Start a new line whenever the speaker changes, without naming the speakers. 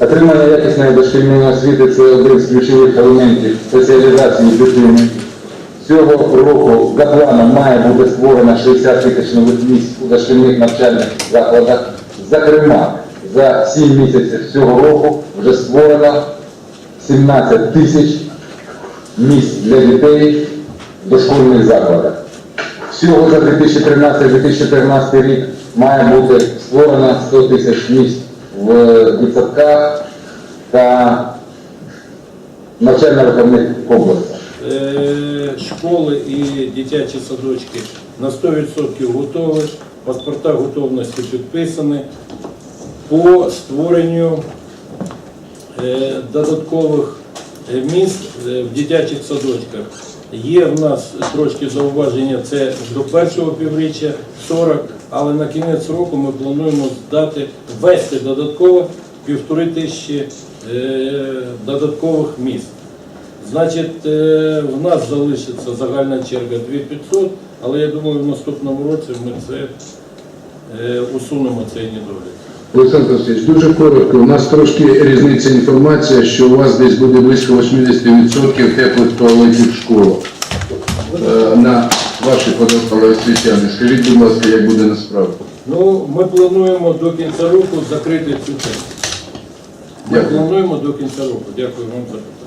Отримання якісної дошкільної освіти це один з ключових елементів соціалізації дитини. Цього року за планом має бути створено 60 тисяч нових місць у дошкільних навчальних закладах. Зокрема, за 7 місяців цього року вже створено 17 тисяч місць для дітей в дошкільних закладах. Всього за 2013-2014 рік має бути створено 100 тисяч місць в дитсадках та навчально-виховних комплексах.
Е, Школи і дитячі садочки на 100% готові, паспорта готовності підписані. По створенню е, додаткових місць е, в дитячих садочках. Є в нас трошки зауваження, це до першого півріччя 40, але на кінець року ми плануємо здати, ввести додатково півтори тисячі е, додаткових місць. Значить, е, в нас залишиться загальна черга 2500, але я думаю, в наступному році ми це е, усунемо цей недолік.
Олександр Васильович, дуже коротко. У нас трошки різниця інформація, що у вас десь буде близько 80% теплих туалетів школах. На ваші податкові освітяни. Скажіть, будь ласка, як буде насправді?
Ну, ми плануємо до кінця року закрити цю тему. Плануємо до кінця року. Дякую вам за.